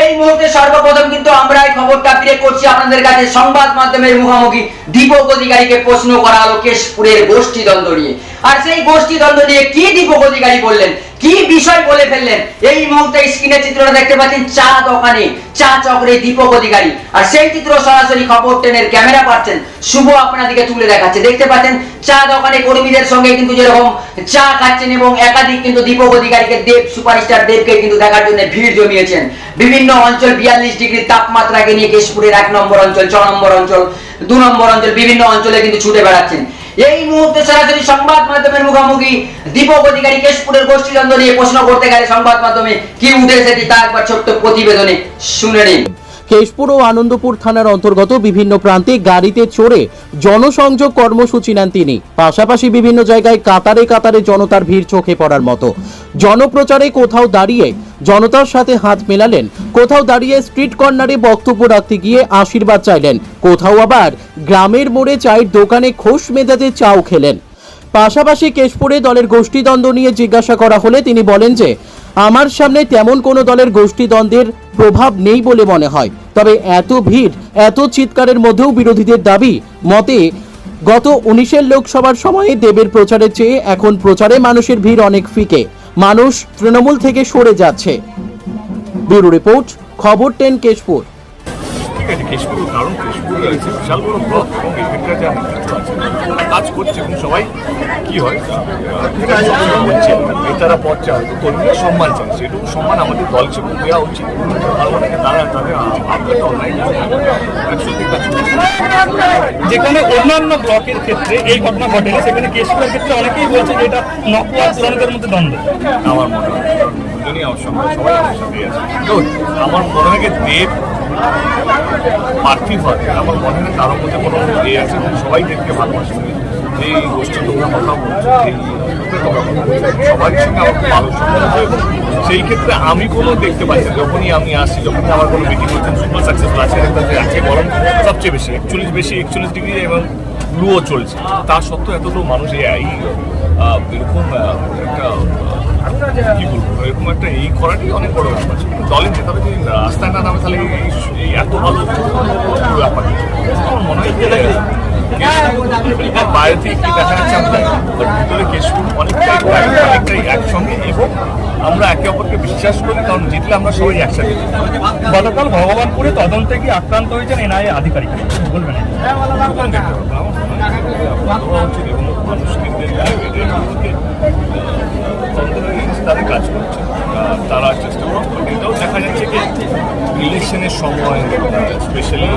এই মুহূর্তে সর্বপ্রথম কিন্তু আমরা এই খবরটা ফিরে করছি আপনাদের কাছে সংবাদ মাধ্যমের মুখোমুখি দীপক অধিকারীকে প্রশ্ন করা হলো কেশপুরের গোষ্ঠী দ্বন্দ্ব নিয়ে। আর সেই গোষ্ঠী দ্বন্দ্ব নিয়ে কি দীপক অধিকারী বললেন? কি বিষয় বলে ফেললেন? এই মুহূর্তে স্ক্রিনে চিত্রটা দেখতে পাচ্ছেন চা দোকানে, চা চক্রে দীপক অধিকারী। আর সেই চিত্র সরাসরি খবর টেনের ক্যামেরা পাচ্ছেন। শুভ আপনাদিকে তুলে দেখাচ্ছে। দেখতে পাচ্ছেন, চা দোকানে কর্মীদের সঙ্গে কিন্তু যেরকম চা খাচ্ছেন এবং একাধিক কিন্তু দীপক অধিকারীকে দেব, সুপারস্টার দেবকে কিন্তু দেখার জন্য ভিড় জমিয়েছেন। বিভিন্ন অঞ্চল, বিয়াল্লিশ ডিগ্রি তাপমাত্রাকে নিয়ে কেশপুরের এক নম্বর অঞ্চল, ছ নম্বর অঞ্চল, দু নম্বর অঞ্চল, বিভিন্ন অঞ্চলে কিন্তু ছুটে বেড়াচ্ছেন। এই মুহূর্তে সরাসরি সংবাদ মাধ্যমের মুখোমুখি দীপক অধিকারী কেশপুরের গোষ্ঠীদ্বন্দ্ব নিয়ে প্রশ্ন করতে গেলে সংবাদ মাধ্যমে কি উঠে সেটি তা একবার ছোট্ট প্রতিবেদনে শুনে নিন। কেশপুর ও আনন্দপুর থানার অন্তর্গত বিভিন্ন প্রান্তে গাড়িতে চড়ে জনসংযোগ কর্মসূচি নেন তিনি। পাশাপাশি বিভিন্ন জায়গায় কাতারে কাতারে জনতার ভিড় চোখে পড়ার মতো। জনপ্রচারে কোথাও দাঁড়িয়ে জনতার সাথে হাত মেলালেন, কোথাও দাঁড়িয়ে স্ট্রিট কর্নারে বক্তব্য রাখতে গিয়ে আশীর্বাদ চাইলেন, কোথাও আবার গ্রামের মোড়ে চায়ের দোকানে খোশ মেজাজে চাও খেলেন। পাশাপাশি কেশপুরে দলের গোষ্ঠীদ্বন্দ্ব নিয়ে জিজ্ঞাসা করা হলে তিনি বলেন যে, আমার সামনে তেমন কোনো দলের গোষ্ঠীদ্বন্দ্বের প্রভাব নেই বলে মনে হয়। তবে এত ভিড়, এত চিৎকারের মধ্যেও বিরোধীদের দাবি, মতে গত উনিশের লোকসভার সময়ে দেবের প্রচারের চেয়ে এখন প্রচারে মানুষের ভিড় অনেক ফিকে, মানুষ তৃণমূল থেকে সরে যাচ্ছে। ব্যুরো রিপোর্ট, খবর টেন কেশপুর। কেশপুর কারণ কেশপুর বিশাল বড় ব্লক এবং এখানকার যা আছে কাজ করছে এবং সবাই কি হয়? বলছে নেতারা পথ চায় তো কর্মীরা সম্মান চায়। সেটুকু সম্মান আমাদের দল হিসেবে দেওয়া উচিত। আর অনেকে তারা তাদের আপনাকে অনলাইন যেখানে অন্যান্য ব্লকের ক্ষেত্রে এই ঘটনা ঘটেনি সেখানে কেশপুরের ক্ষেত্রে অনেকেই বলছে যে এটা নকুয়া পুরাণদের মধ্যে দ্বন্দ্ব। আমার মনে হয় দুজনই আমার সঙ্গে সবাই আমার সাথে আছে। তো আমার মনে হয় দেব পার্থিব হয়। আমার মনে হয় কারোর মধ্যে কোনো আছে সবাই দেবকে ভালোবাসে। কথা সবার সঙ্গে আমার ভালো সম্পর্ক সেই ক্ষেত্রে আমি কোনো দেখতে পাচ্ছি যখনই আমি আসি, যখনই আমার কোনো মিটিং হচ্ছে সুপার সাকসেসফুল আছে যে আছে গরম সবচেয়ে বেশি, একচল্লিশ বেশি, একচল্লিশ ডিগ্রি এবং লুও চলছে। তা সত্ত্বেও এতগুলো মানুষ এই এরকম একটা কি বলব, এরকম একটা এই করাটাই অনেক বড় ব্যাপার কিন্তু দলের নেতারা যদি রাস্তায় না নামে তাহলে এই এত ভালো ব্যাপার আমার মনে বাইরে থেকে কি দেখা যাচ্ছে আমরা? ভিতরে কেশপুর অনেকটাই অনেকটাই একসঙ্গে। এবং আমরা একে অপরকে বিশ্বাস করি, কারণ জিতলে আমরা সবাই একসাথে। গতকাল ভগবানপুরে তদন্তে গিয়ে আক্রান্ত হয়েছেন এনআইএ আধিকারিক। বলবেন? তাদের কাজ করছে। তারা চেষ্টা করছে। দেখা যাচ্ছে যে ইলেকশনের সময় স্পেশালি